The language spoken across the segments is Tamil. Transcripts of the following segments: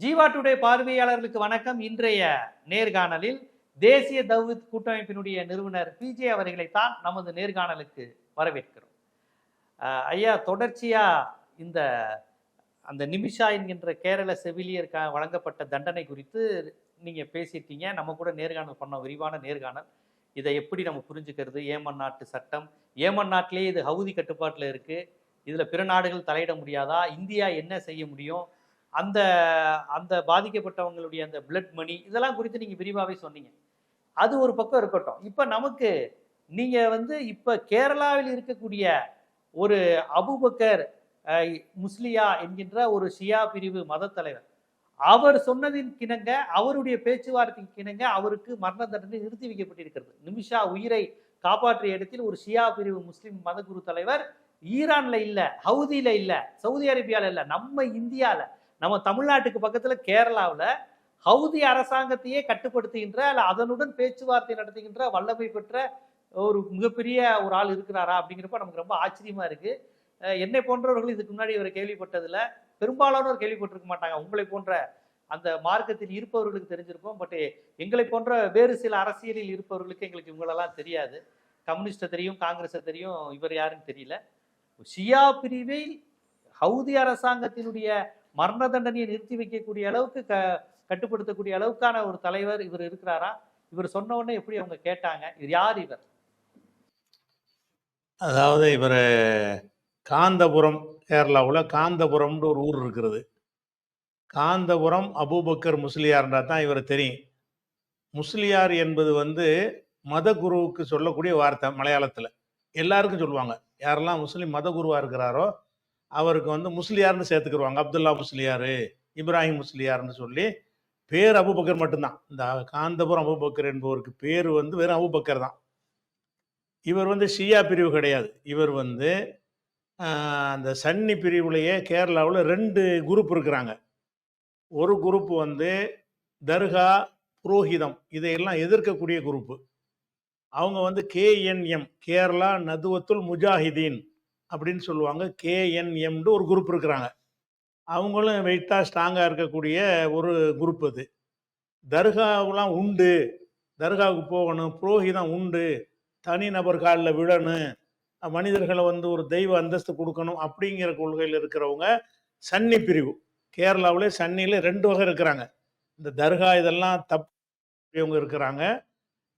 ஜீவா டுடே பார்வையாளர்களுக்கு வணக்கம். இன்றைய நேர்காணலில் தேசிய தவ்ஹீத் கூட்டமைப்பினுடைய நிறுவனர் பிஜே அவர்களைத்தான் நமது நேர்காணலுக்கு வரவேற்கிறோம். ஐயா தொடர்ச்சியா இந்த அந்த நிமிஷா என்கின்ற கேரள செவிலியருக்கு வழங்கப்பட்ட தண்டனை குறித்து நீங்க பேசியிருக்கீங்க. நம்ம கூட நேர்காணல் பண்ண விரிவான நேர்காணல். இதை எப்படி நம்ம புரிஞ்சுக்கிறது? ஏமன் நாட்டு சட்டம். ஏமன் நாட்டிலேயே இது ஹவுதி கட்டுப்பாட்டில் இருக்கு. இதில் பிற நாடுகள் தலையிட முடியாதா? இந்தியா என்ன செய்ய முடியும்? அந்த அந்த பாதிக்கப்பட்டவங்களுடைய அந்த பிளட் மணி இதெல்லாம் குறித்து நீங்க விரிவாகவே சொன்னீங்க. அது ஒரு பக்கம் இருக்கட்டும். இப்ப நமக்கு நீங்க வந்து இப்ப கேரளாவில் இருக்கக்கூடிய ஒரு அபுபக்கர் முஸ்லியா என்கின்ற ஒரு ஷியா பிரிவு மத தலைவர் அவர் சொன்னதின் கிணங்க அவருடைய பேச்சுவார்த்தைக்கு கிணங்க அவருக்கு மரண தண்டனை நிறுத்தி வைக்கப்பட்டிருக்கிறது. நிமிஷா உயிரை காப்பாற்றிய இடத்தில் ஒரு ஷியா பிரிவு முஸ்லிம் மதகுரு தலைவர் ஈரான்ல இல்ல ஹவுதியில இல்ல சவுதி அரேபியால இல்ல நம்ம இந்தியால நம்ம தமிழ்நாட்டுக்கு பக்கத்தில் கேரளாவில் ஹவுதி அரசாங்கத்தையே கட்டுப்படுத்துகின்ற அல்ல அதனுடன் பேச்சுவார்த்தை நடத்துகின்ற வல்லமை பெற்ற ஒரு மிகப்பெரிய ஒரு ஆள் இருக்கிறாரா அப்படிங்கிறப்ப நமக்கு ரொம்ப ஆச்சரியமா இருக்கு. என்னை போன்றவர்கள் இதுக்கு முன்னாடி இவரை கேள்விப்பட்டதில் பெரும்பாலானோர் கேள்விப்பட்டிருக்க மாட்டாங்க. உங்களை போன்ற அந்த மார்க்கத்தில் இருப்பவர்களுக்கு தெரிஞ்சிருப்போம். பட் எங்களை போன்ற வேறு சில அரசியலில் இருப்பவர்களுக்கு எங்களுக்கு இவங்களெல்லாம் தெரியாது. கம்யூனிஸ்ட்டை தெரியும் காங்கிரஸை தெரியும் இவர் யாருன்னு தெரியல. ஷியா பிரிவை ஹவுதி அரசாங்கத்தினுடைய மரண தண்டனையை நிறுத்தி வைக்கக்கூடிய அளவுக்கு க கட்டுப்படுத்தக்கூடிய அளவுக்கான ஒரு தலைவர் இவர் இருக்கிறாரா? இவர் சொன்ன உடனே எப்படி அவங்க கேட்டாங்க? இவர் யார் இவர்? அதாவது இவர் காந்தபுரம் கேரளாவில் காந்தபுரம்னு ஒரு ஊர் இருக்கிறது காந்தபுரம் அபூபக்கர் முஸ்லியார்ன்றா தான் இவர் தெரியும். முஸ்லியார் என்பது வந்து மத குருவுக்கு சொல்லக்கூடிய வார்த்தை மலையாளத்தில். எல்லாருக்கும் சொல்லுவாங்க. யாரெல்லாம் முஸ்லீம் மத குருவாக இருக்கிறாரோ அவருக்கு வந்து முஸ்லியார்னு சேர்த்துக்கிருவாங்க. அப்துல்லா முஸ்லியார் இப்ராஹிம் முஸ்லியார்னு சொல்லி பேர் அபுபக்கர் மட்டும்தான். இந்த காந்தபுரம் அபூபக்கர் என்பவருக்கு பேர் வந்து வெறும் அபுபக்கர் தான். இவர் வந்து ஷியா பிரிவு கிடையாது. இவர் வந்து அந்த சன்னி பிரிவுலையே கேரளாவில் ரெண்டு குரூப் இருக்கிறாங்க. ஒரு குரூப் வந்து தர்கா புரோஹிதம் இதையெல்லாம் எதிர்க்கக்கூடிய குரூப்பு. அவங்க வந்து கேஎன்எம் கேரளா நதுவத்துல் முஜாஹிதீன். அப்படின்னு சொல்லுவாங்க. கேஎன்எம்னு ஒரு குரூப் இருக்கிறாங்க. அவங்களும் வெயிட்டாக ஸ்ட்ராங்காக இருக்கக்கூடிய ஒரு குரூப் அது. தர்காவெலாம் உண்டு. தர்காவுக்கு போகணும். புரோகிதம் உண்டு. தனிநபர் காலில் விழணும். மனிதர்களை வந்து ஒரு தெய்வ அந்தஸ்து கொடுக்கணும் அப்படிங்கிற கொள்கையில் இருக்கிறவங்க சன்னி பிரிவு. கேரளாவிலே சன்னியில் ரெண்டு வகை இருக்கிறாங்க. இந்த தர்கா இதெல்லாம் தப்புவங்க இருக்கிறாங்க.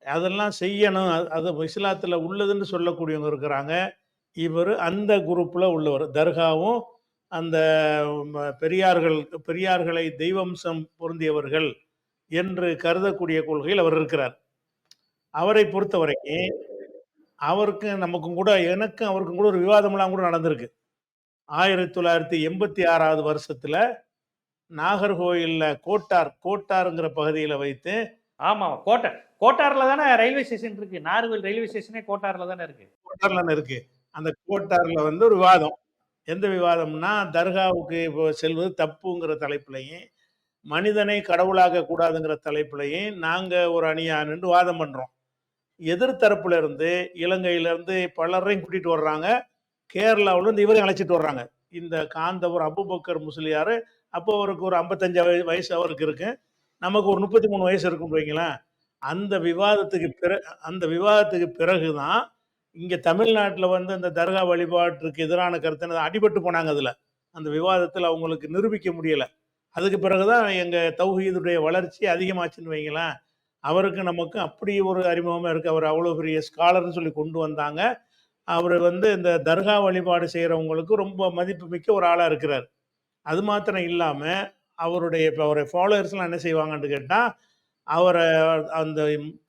அதெல்லாம் செய்யணும். அது- அது இஸ்லாத்தில் உள்ளதுன்னு சொல்லக்கூடியவங்க இருக்கிறாங்க. இவர் அந்த குரூப்பில் உள்ளவர். தர்காவும் அந்த பெரியார்கள் பெரியார்களை தெய்வம்சம் பொருந்தியவர்கள் என்று கருதக்கூடிய கொள்கையில் அவர் இருக்கிறார். அவரை பொறுத்த வரைக்கும் அவருக்கு நமக்கும் கூட எனக்கும் அவருக்கும் கூட ஒரு விவாதம்லாம் கூட நடந்திருக்கு. ஆயிரத்தி தொள்ளாயிரத்தி எண்பத்தி ஆறாவது வருஷத்துல நாகர்கோயில்ல கோட்டார் கோட்டாருங்கிற பகுதியில் வைத்து ஆமா கோட்டை கோட்டார்ல தானே ரயில்வே ஸ்டேஷன் இருக்கு. நார்வேல் ரயில்வே ஸ்டேஷனே கோட்டார்ல தானே இருக்கு. கோட்டார்ல இருக்கு. அந்த கோட்டாரில் வந்து ஒரு விவாதம். எந்த விவாதம்னா தர்காவுக்கு இப்போ செல்வது தப்புங்கிற தலைப்புலையும் மனிதனை கடவுளாக கூடாதுங்கிற தலைப்புலையும் நாங்கள் ஒரு அணியா நின்று வாதம் பண்ணுறோம் எதிர்த்தரப்புல இருந்து இலங்கையிலேருந்து பலரையும் கூட்டிட்டு வர்றாங்க. கேரளாவுல இருந்து இவரையும் அழைச்சிட்டு வர்றாங்க. இந்த காந்தபுரம் அபுபக்கர் முஸ்லியார் அப்போ அவருக்கு ஒரு ஐம்பத்தஞ்சு வயசு அவருக்கு இருக்கு. நமக்கு ஒரு முப்பத்தி மூணு வயசு இருக்குன்னு வைங்களேன். அந்த விவாதத்துக்கு பிற அந்த விவாதத்துக்கு பிறகு தான் இங்க தமிழ்நாட்டில் வந்து அந்த தர்கா வழிபாட்டுக்கு எதிரான கருத்து அடிபட்டு போனாங்க அதுல. அந்த விவாதத்தில் அவங்களுக்கு நிரூபிக்க முடியல. அதுக்கு பிறகுதான் எங்க தௌஹீதுடைய வளர்ச்சி அதிகமாச்சுன்னு வைங்களேன். அவருக்கு நமக்கு அப்படி ஒரு அறிமுகமாக இருக்கு. அவர் அவ்வளோ பெரிய ஸ்காலர்னு சொல்லி கொண்டு வந்தாங்க. அவர் வந்து இந்த தர்கா வழிபாடு செய்கிறவங்களுக்கு ரொம்ப மதிப்பு மிக்க ஒரு ஆளாக இருக்கிறார். அது மாத்திரம் இல்லாமல் அவருடைய இப்போ அவரை ஃபாலோவர்ஸ்லாம் என்ன செய்வாங்கன்னு கேட்டால் அவரை அந்த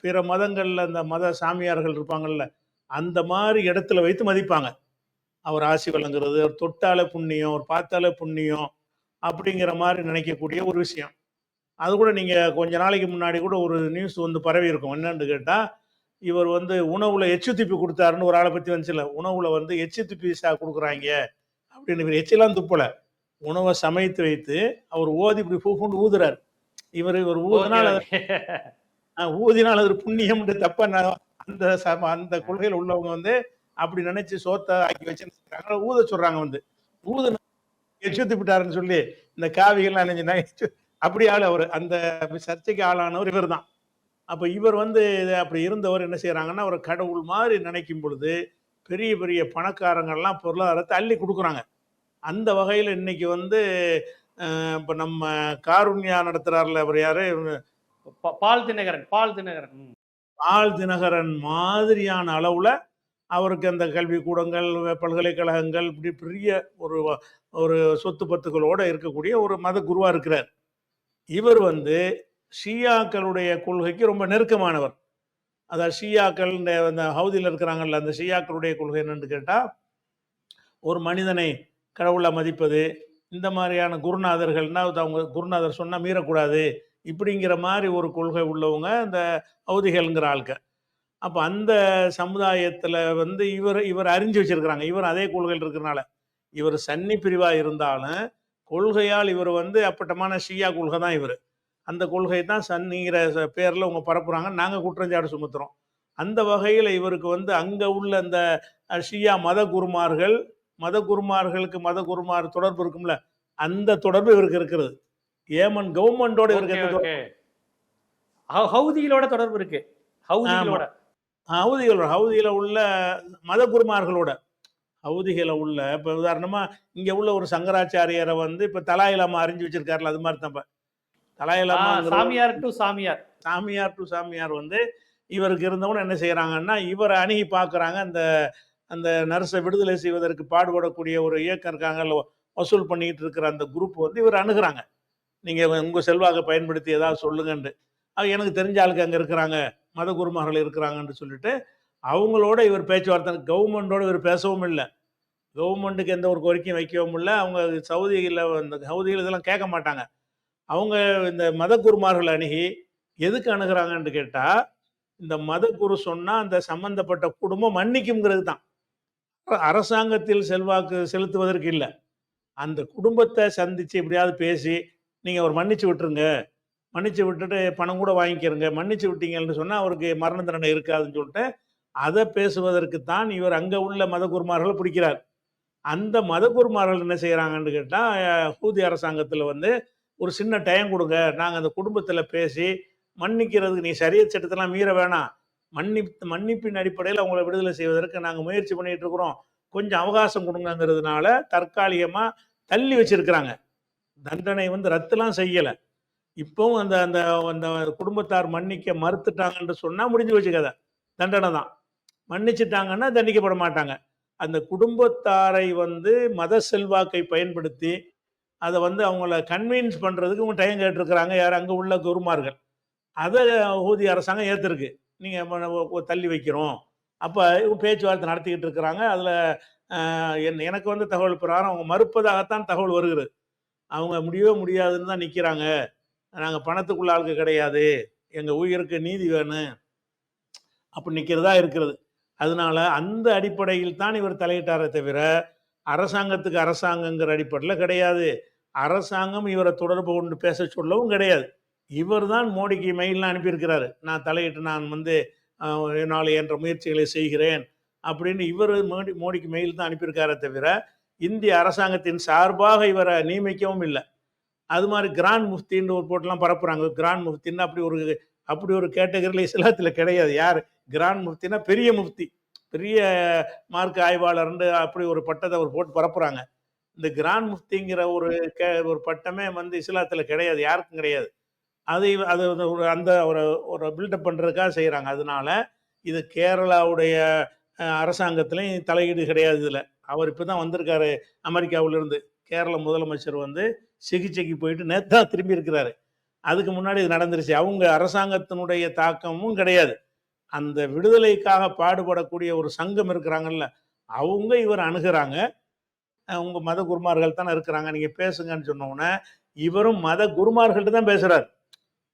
பிற மதங்களில் அந்த மத சாமியார்கள் இருப்பாங்கள்ல அந்த மாதிரி இடத்துல வைத்து மதிப்பாங்க. அவர் ஆசி வழங்குறது அவர் தொட்டால புண்ணியம் அவர் பார்த்தால புண்ணியம் அப்படிங்கிற மாதிரி நினைக்கக்கூடிய ஒரு விஷயம். அது கூட நீங்கள் கொஞ்ச நாளைக்கு முன்னாடி கூட ஒரு நியூஸ் வந்து பரவி இருக்கும். என்னன்னு கேட்டால் இவர் வந்து உணவுல எச்சு துப்பி கொடுத்தாருன்னு ஒரு ஆளை பற்றி வந்துச்சுல உணவுல வந்து எச்சு துப்பி சா கொடுக்குறாங்க அப்படின்னு இவர் எச்செல்லாம் துப்பல. உணவை சமைத்து வைத்து அவர் ஓதி இப்படி பூஃபுண்டு ஊதுறாரு. இவர் இவர் ஊதினால் ஊதினால் அது புண்ணியம் தப்பா ந- அந்த அந்த கொள்கையில் உள்ளவங்க வந்து அப்படி நினைச்சு சோத்தை ஆக்கி வச்சிருக்காங்க. ஊத சொல்றாங்க வந்து. ஊது எச்சுத்து விட்டாருன்னு சொல்லி இந்த காவிகள்லாம் நினைச்சுனா அப்படி ஆள் அவர். அந்த சர்ச்சைக்கு ஆளானவர் இவர் தான். அப்போ இவர் வந்து இது அப்படி இருந்தவர் என்ன செய்யறாங்கன்னா ஒரு கடவுள் மாதிரி நினைக்கும் பொழுது பெரிய பெரிய பணக்காரங்கள்லாம் பொருளாதாரத்தை அள்ளி கொடுக்குறாங்க. அந்த வகையில் இன்னைக்கு வந்து இப்போ நம்ம காருண்யா நடத்துறாருல அவர் யாரு? பா- பால் தினகரன் பால் தினகரன். பால் தினகரன் மாதிரியான அளவில் அவருக்கு அந்த கல்விக்கூடங்கள் பல்கலைக்கழகங்கள் இப்படி பெரிய ஒரு ஒரு சொத்து பத்துக்களோடு இருக்கக்கூடிய ஒரு மத குருவாக இருக்கிறார். இவர் வந்து ஷியாக்களுடைய கொள்கைக்கு ரொம்ப நெருக்கமானவர். அதாவது ஷியாக்கள் இந்த அந்த ஹவுதியில் இருக்கிறாங்கல்ல அந்த ஷியாக்களுடைய கொள்கை என்னன்னு கேட்டால் ஒரு மனிதனை கடவுளை மதிப்பது இந்த மாதிரியான குருநாதர்கள்னா அவங்க குருநாதர் சொன்னால் மீறக்கூடாது இப்படிங்கிற மாதிரி ஒரு கொள்கை உள்ளவங்க இந்த அவதிகள்ங்கிற ஆளுக்க அப்போ அந்த சமுதாயத்தில் வந்து இவர் இவர் அறிஞ்சு வச்சிருக்கிறாங்க. இவர் அதே கொள்கையில் இருக்கிறனால. இவர் சன்னி பிரிவாக இருந்தாலும் கொள்கையால் இவர் வந்து அப்பட்டமான ஷியா கொள்கை தான் இவர். அந்த கொள்கை தான் சன்னிங்கிற ச- அவங்க பரப்புகிறாங்க நாங்கள் குற்றஞ்சாடு சுமத்துறோம். அந்த வகையில் இவருக்கு வந்து அங்கே உள்ள அந்த ஷியா மத குருமார்கள் மத குருமார்களுக்கு மத குருமார் தொடர்பு இருக்கும்ல. அந்த தொடர்பு இவருக்கு இருக்கிறது. ஏமன் கவர்மெண்டோட ஹவு- ஹவுதிகளோட தொடர்பு இருக்கு. ஹவுதிகளோட. ஹவுதிகளோட ஹவுதியில் உள்ள மத குருமார்களோட ஹவுதிகளை உள்ள இப்போ உதாரணமாக இங்கே உள்ள ஒரு சங்கராச்சாரியரை வந்து இப்போ தலாயிலாமா அறிஞ்சு வச்சிருக்காருல அது மாதிரி தான் தலாயிலாமா சாமியார் டு சாமியார். சாமியார் டு சாமியார் வந்து இவருக்கு இருந்தவங்க என்ன செய்கிறாங்கன்னா இவரை அணுகி பார்க்குறாங்க அந்த அந்த நர்ஸை விடுதலை செய்வதற்கு பாடுபடக்கூடிய ஒரு இயக்கம் இருக்காங்கல்ல வசூல் பண்ணிட்டு இருக்கிற அந்த குரூப் வந்து இவர் அணுகுறாங்க. நீங்கள் உங்கள் செல்வாக்கை பயன்படுத்தி ஏதாவது சொல்லுங்கன்ட்டு. அது எனக்கு தெரிஞ்ச ஆளுக்கு அங்கே இருக்கிறாங்க. மத குருமார்கள் இருக்கிறாங்கன்னு சொல்லிட்டு அவங்களோட இவர் பேச்சுவார்த்தை கவர்மெண்ட்டோட இவர் பேசவும் இல்லை. கவர்மெண்ட்டுக்கு எந்த ஒரு கோரிக்கையும் வைக்கவும் இல்லை. அவங்க சவுதியில் இந்த சவுதியில் இதெல்லாம் கேட்க மாட்டாங்க. அவங்க இந்த மத குருமார்கள் அணுகி எதுக்கு அணுகிறாங்கன்ட்டு கேட்டால் இந்த மத குரு சொன்னால் அந்த சம்மந்தப்பட்ட குடும்பம் மன்னிக்குங்கிறது தான். அரசாங்கத்தில் செல்வாக்கு செலுத்துவதற்கு இல்லை. அந்த குடும்பத்தை சந்தித்து எப்படியாவது பேசி நீங்கள் அவர் மன்னிச்சு விட்டுருங்க. மன்னிச்சு விட்டுட்டு பணம் கூட வாங்கிக்கிறங்க. மன்னிச்சு விட்டீங்கன்னு சொன்னால் அவருக்கு மரண தண்டனை இருக்காதுன்னு சொல்லிட்டு அதை பேசுவதற்கு தான் இவர் அங்கே உள்ள மதகுருமார்களை பிடிக்கிறார். அந்த மத குருமார்கள் என்ன செய்கிறாங்கன்னு கேட்டால் ஹூதி அரசாங்கத்தில் வந்து ஒரு சின்ன டைம் கொடுங்க. நாங்கள் அந்த குடும்பத்தில் பேசி மன்னிக்கிறதுக்கு நீ சரிய சட்டத்தெல்லாம் மீற வேணாம். மன்னி மன்னிப்பின் அடிப்படையில் அவங்கள விடுதலை செய்வதற்கு நாங்கள் முயற்சி பண்ணிகிட்டு இருக்கிறோம். கொஞ்சம் அவகாசம் கொடுங்கங்கிறதுனால தற்காலிகமாக தள்ளி வச்சிருக்கிறாங்க. தண்டனை வந்து ரத்துலாம் செய்யலை. இப்போவும் அந்த அந்த அந்த குடும்பத்தார் மன்னிக்க மறுத்துட்டாங்கன்னு சொன்னால் முடிஞ்சு வச்சு கதை. தண்டனை தான். மன்னிச்சிட்டாங்கன்னா தண்டிக்கப்பட மாட்டாங்க. அந்த குடும்பத்தாரை வந்து மத செல்வாக்கை பயன்படுத்தி அதை வந்து அவங்கள கன்வின்ஸ் பண்ணுறதுக்கு இவங்க டைம் கேட்டிருக்கிறாங்க. யார் அங்கே உள்ள குருமார்கள். அதை ஊதிய அரசாங்கம் ஏற்றிருக்கு நீங்கள் தள்ளி வைக்கிறோம். அப்போ இவங்க பேச்சுவார்த்தை நடத்திக்கிட்டு இருக்கிறாங்க. அதில் என் எனக்கு வந்து தகவல் பிரகாரம் அவங்க மறுப்பதாகத்தான் தகவல் வருகிறது. அவங்க முடியவே முடியாதுன்னு தான் நிற்கிறாங்க நாங்கள் பணத்துக்குள்ள ஆளுக்கு கிடையாது. எங்கள் உயிருக்கு நீதி வேணும். அப்படி நிற்கிறதா இருக்கிறது. அதனால அந்த அடிப்படையில் தான் இவர் தலையிட்டாரே தவிர அரசாங்கத்துக்கு அரசாங்கங்கிற அடிப்படையில் கிடையாது. அரசாங்கம் இவரை தொடர்பு கொண்டு பேச சொல்லவும் கிடையாது. இவர் தான் மோடிக்கு மெயிலாம் அனுப்பியிருக்கிறாரு. நான் தலையிட்டு நான் வந்து அஹ், என்னால் என்ற முயற்சிகளை செய்கிறேன். அப்படின்னு இவர் மோடி மோடிக்கு மெயில் தான் அனுப்பியிருக்காரே தவிர இந்திய அரசாங்கத்தின் சார்பாக இவரை நியமிக்கவும் இல்லை. அது மாதிரி கிராண்ட் முஃப்தின்னு ஒரு போட்டெலாம் பரப்புகிறாங்க கிராண்ட் முஃப்தின்னு அப்படி ஒரு அப்படி ஒரு கேட்டகரியில் இஸ்லாத்தில் கிடையாது. யார்? கிராண்ட் முஃப்தினா பெரிய முஃப்தி. பெரிய மார்க் ஆய்வாளர்னு அப்படி ஒரு பட்டத்தை அவர் போட்டு பரப்புகிறாங்க இந்த கிராண்ட் முஃப்திங்கிற ஒரு கே ஒரு பட்டமே வந்து இஸ்லாத்தில் கிடையாது. யாருக்கும் கிடையாது. அது அது வந்து ஒரு அந்த ஒரு ஒரு பில்டப் பண்ணுறதுக்காக செய்கிறாங்க அதனால இது கேரளாவுடைய அரசாங்கத்துலேயும் அரசாங்கத்திலையும் தலையீடு கிடையாது இதில். அவர் இப்போ தான் வந்திருக்காரு. அமெரிக்காவிலிருந்து கேரள முதலமைச்சர் வந்து சிகிச்சைக்கு போயிட்டு நேற்று திரும்பி இருக்கிறாரு. அதுக்கு முன்னாடி இது நடந்துருச்சு. அவங்க அரசாங்கத்தினுடைய தாக்கமும் கிடையாது. அந்த விடுதலைக்காக பாடுபடக்கூடிய ஒரு சங்கம் இருக்கிறாங்கல்ல அவங்க இவர் அணுகிறாங்க. அவங்க மத குருமார்கள் தானே இருக்கிறாங்க. நீங்க பேசுங்கன்னு சொன்னோன்னே இவரும் மத குருமார்கள்ட்ட தான் பேசுறாரு.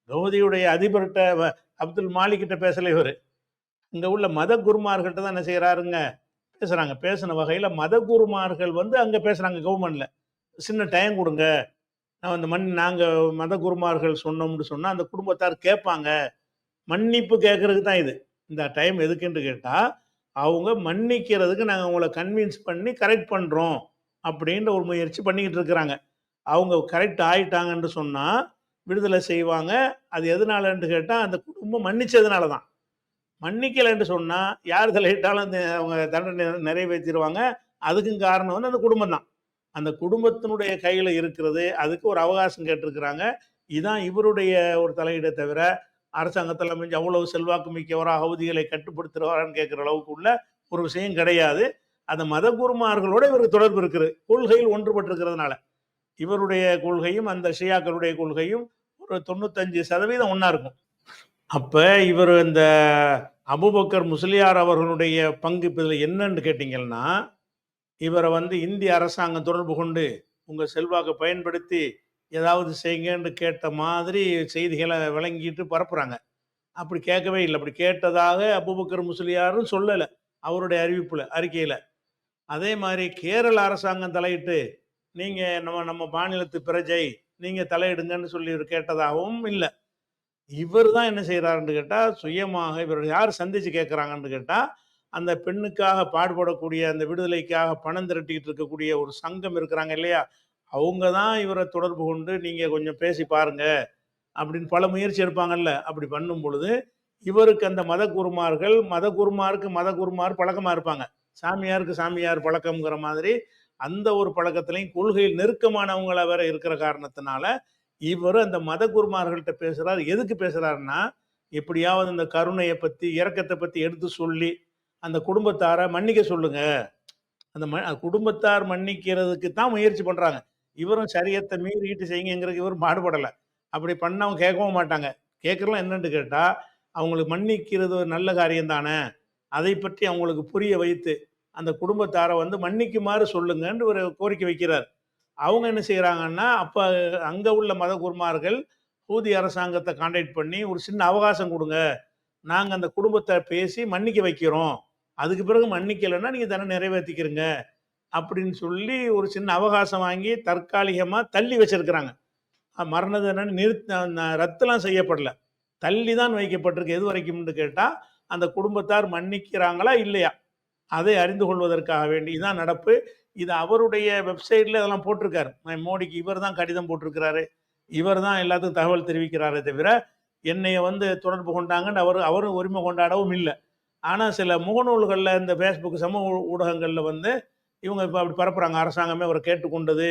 கௌதியுடைய அதிபர்கிட்ட வ- அப்துல் மாலிக்கிட்ட பேசல இவர். இங்க உள்ள மத குருமார்கள்ட்ட தான் என்ன செய்யறாருங்க பேசுகிறாங்க பேசின வகையில் மத குருமார்கள் வந்து அங்கே பேசுகிறாங்க கவர்மெண்ட்டில் சின்ன டைம் கொடுங்க. நான் அந்த மண் நாங்கள் மத குருமார்கள் சொன்னோம்னு சொன்னால் அந்த குடும்பத்தார் கேட்பாங்க. மன்னிப்பு கேட்கறதுக்கு தான் இது. இந்த டைம் எதுக்குன்னு கேட்டால் அவங்க மன்னிக்கிறதுக்கு நாங்கள் அவங்கள கன்வின்ஸ் பண்ணி கரெக்ட் பண்ணுறோம் அப்படின்ற ஒரு முயற்சி பண்ணிக்கிட்டு இருக்கிறாங்க. அவங்க கரெக்ட் ஆயிட்டாங்கன்னு சொன்னால் விடுதலை செய்வாங்க. அது எதனாலன்னு கேட்டால் அந்த குடும்பம் மன்னிச்சதுனால தான் மன்னிக்கலைன்னு சொன்னால் யார் தலையிட்டாலும் அந்த அவங்க தண்டனை நிறைவேற்றிடுவாங்க. அதுக்கும் காரணம் வந்து அந்த குடும்பம் தான். அந்த குடும்பத்தினுடைய கையில் இருக்கிறது அதுக்கு ஒரு அவகாசம் கேட்டிருக்கிறாங்க. இதுதான் இவருடைய ஒரு தலையீடை தவிர அரசாங்கத்தில் அமைஞ்சு அவ்வளவு செல்வாக்கு மிக்கவரா அவதிகளை கட்டுப்படுத்துகிறவரான்னு கேட்குற அளவுக்கு உள்ள ஒரு விஷயம் கிடையாது. அந்த மத குருமார்களோட இவருக்கு தொடர்பு இருக்குது. கொள்கையில் ஒன்றுபட்டிருக்கிறதுனால. இவருடைய கொள்கையும் அந்த ஷியாக்களுடைய கொள்கையும் ஒரு தொண்ணூத்தஞ்சு சதவீதம் ஒன்றா இருக்கும். அப்போ இவர் இந்த அபுபக்கர் முஸ்லியார் அவர்களுடைய பங்கு இப்போ இதில் என்னன்னு கேட்டிங்கன்னா இவரை வந்து இந்திய அரசாங்கம் தொடர்பு கொண்டு உங்கள் செல்வாக்கை பயன்படுத்தி ஏதாவது செய்யுங்கன்னு கேட்ட மாதிரி செய்திகளை விளங்கிட்டு பரப்புகிறாங்க அப்படி கேட்கவே இல்லை. அப்படி கேட்டதாக அபுபக்கர் முஸ்லியாரும் சொல்லலை அவருடைய அறிவிப்பில் அறிக்கையில். அதே மாதிரி கேரள அரசாங்கம் தலையிட்டு நீங்கள் நம்ம நம்ம மாநிலத்து பிரஜை நீங்கள் தலையிடுங்கன்னு சொல்லி கேட்டதாகவும் இல்லை. இவர் தான் என்ன செய்கிறாருன்னு கேட்டால் சுயமாக இவர் யார் சந்தித்து கேட்குறாங்கன்னு கேட்டால் அந்த பெண்ணுக்காக பாடுபடக்கூடிய அந்த விடுதலைக்காக பணம் திரட்டிக்கிட்டு இருக்கக்கூடிய ஒரு சங்கம் இருக்கிறாங்க இல்லையா? அவங்க தான் இவரை தொடர்பு கொண்டு நீங்கள் கொஞ்சம் பேசி பாருங்க அப்படின்னு பல முயற்சி எடுப்பாங்கல்ல. அப்படி பண்ணும் பொழுது இவருக்கு அந்த மத குருமார்கள் மத குருமாருக்கு மத குருமார் பழக்கமாக இருப்பாங்க. சாமியாருக்கு சாமியார் பழக்கம்ங்கிற மாதிரி அந்த ஒரு பழக்கத்திலையும் கொள்கையில் நெருக்கமானவங்கள வேற இருக்கிற காரணத்தினால இவர் அந்த மத குருமார்கள்ட்ட பேசுறாரு. எதுக்கு பேசுறாருன்னா எப்படியாவது இந்த கருணையை பத்தி இறக்கத்தை பத்தி எடுத்து சொல்லி அந்த குடும்பத்தாரை மன்னிக்க சொல்லுங்க. அந்த ம குடும்பத்தார் மன்னிக்கிறதுக்கு தான் முயற்சி பண்றாங்க. இவரும் சரியத்தை மீறிட்டு செய்யுங்கிறதுக்கு இவரும் பாடுபடலை. அப்படி பண்ணவங்க கேட்கவும் மாட்டாங்க. கேட்கறலாம் என்னன்னு கேட்டா அவங்களுக்கு மன்னிக்கிறது ஒரு நல்ல காரியம் தானே அதை பற்றி அவங்களுக்கு புரிய வைத்து அந்த குடும்பத்தாரை வந்து மன்னிக்குமாறு சொல்லுங்கன்னு ஒரு கோரிக்கை வைக்கிறார். அவங்க என்ன செய்கிறாங்கன்னா அப்போ அங்கே உள்ள மத குருமார்கள் ஊதி அரசாங்கத்தை காண்டாக்ட் பண்ணி ஒரு சின்ன அவகாசம் கொடுங்க. நாங்கள் அந்த குடும்பத்தை பேசி மன்னிக்க வைக்கிறோம். அதுக்கு பிறகு மன்னிக்கலைன்னா நீங்கள் தானே நிறைவேற்றிக்கிறீங்க அப்படின்னு சொல்லி ஒரு சின்ன அவகாசம் வாங்கி தற்காலிகமாக தள்ளி வச்சிருக்கிறாங்க. அஹ் மரண தண்டனை நிறுத்த ரத்துலாம் செய்யப்படல. தள்ளி தான் வைக்கப்பட்டிருக்கு. எது வரைக்கும்னு கேட்டால் அந்த குடும்பத்தார் மன்னிக்கிறாங்களா இல்லையா? அதை அறிந்து கொள்வதற்காக வேண்டி. இதுதான் நடப்பு. இது அவருடைய வெப்சைட்டில் அதெல்லாம் போட்டிருக்காரு. மோடிக்கு இவர் தான் கடிதம் போட்டிருக்கிறாரு இவர் தான் எல்லாத்துக்கும் தகவல் தெரிவிக்கிறாரே தவிர என்னைய வந்து தொடர்பு கொண்டாங்கன்னு அவர் அவரும் உரிமை கொண்டாடவும் இல்லை. ஆனால் சில முகநூல்களில் இந்த ஃபேஸ்புக் சமூக ஊடகங்களில் வந்து இவங்க இப்போ அப்படி பரப்புகிறாங்க அரசாங்கமே அவரை கேட்டுக்கொண்டது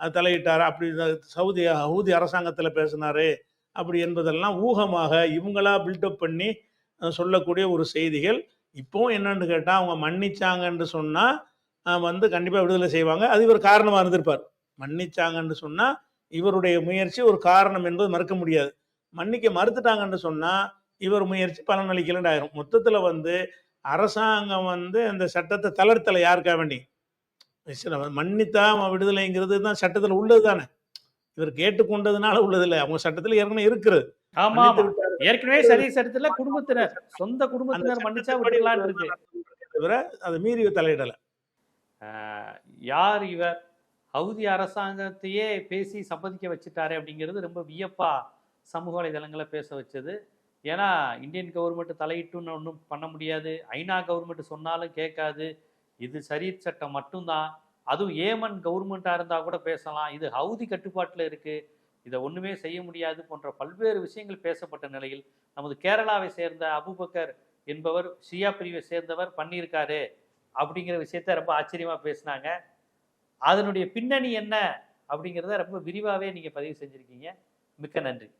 அது தலையிட்டார்? அப்படி சவுதி ஹவுதி அரசாங்கத்தில் பேசினாரு அப்படி என்பதெல்லாம் ஊகமாக இவங்களா பில்டப் பண்ணி சொல்லக்கூடிய ஒரு செய்திகள். இப்போவும் என்னென்னு கேட்டால் அவங்க மன்னிச்சாங்கன்னு சொன்னால் வந்து கண்டிப்பாக விடுதலை செய்வாங்க. அது இவர் காரணமாக இருந்திருப்பார். மன்னிச்சாங்கன்னு சொன்னால் இவருடைய முயற்சி ஒரு காரணம் என்பது மறுக்க முடியாது. மன்னிக்க மறுத்துட்டாங்கன்னு சொன்னால் இவர் முயற்சி பலனளிக்கலன்னு ஆயிரும். மொத்தத்தில் வந்து அரசாங்கம் வந்து அந்த சட்டத்தை தளர்த்தலை யாருக்காக வேண்டி? மன்னித்தா விடுதலைங்கிறது தான் சட்டத்தில் உள்ளது தானே. இவர் கேட்டுக்கொண்டதுனால உள்ளது இல்லை அவங்க சட்டத்தில் ஏற்கனவே இருக்கிறது ஆமா. ஏற்கனவே சரி சரித்துல குடும்பத்தினர் சொந்த குடும்பத்தினர் மன்னிச்சா விட்டுலான்னு இருக்கு. தவிர அதை மீறி தலையிடலை. யார் இவர்? ஹவுதி அரசாங்கத்தையே பேசி சம்மதிக்க வச்சுட்டாரு அப்படிங்கிறது ரொம்ப வியப்பா சமூக வலைதளங்களை பேச வச்சது. ஏன்னா இந்தியன் கவர்மெண்ட் தலையிட்டுன்னு ஒன்றும் பண்ண முடியாது. ஐநா கவர்மெண்ட் சொன்னாலும் கேட்காது. இது சரி சட்டம் மட்டும்தான். அதுவும் ஏமன் கவர்மெண்ட்டாக இருந்தால் கூட பேசலாம். இது ஹவுதி கட்டுப்பாட்டில் இருக்குது இதை ஒன்றுமே செய்ய முடியாது போன்ற பல்வேறு விஷயங்கள் பேசப்பட்ட நிலையில் நமது கேரளாவை சேர்ந்த அபுபக்கர் என்பவர் ஷியா பிரிவை சேர்ந்தவர் பண்ணியிருக்காரு. அப்படிங்கிற விஷயத்த ரொம்ப ஆச்சரியமாக பேசினாங்க. அதனுடைய பின்னணி என்ன அப்படிங்கிறத ரொம்ப விரிவாகவே நீங்கள் பதிவு செஞ்சுருக்கீங்க. மிக்க நன்றி.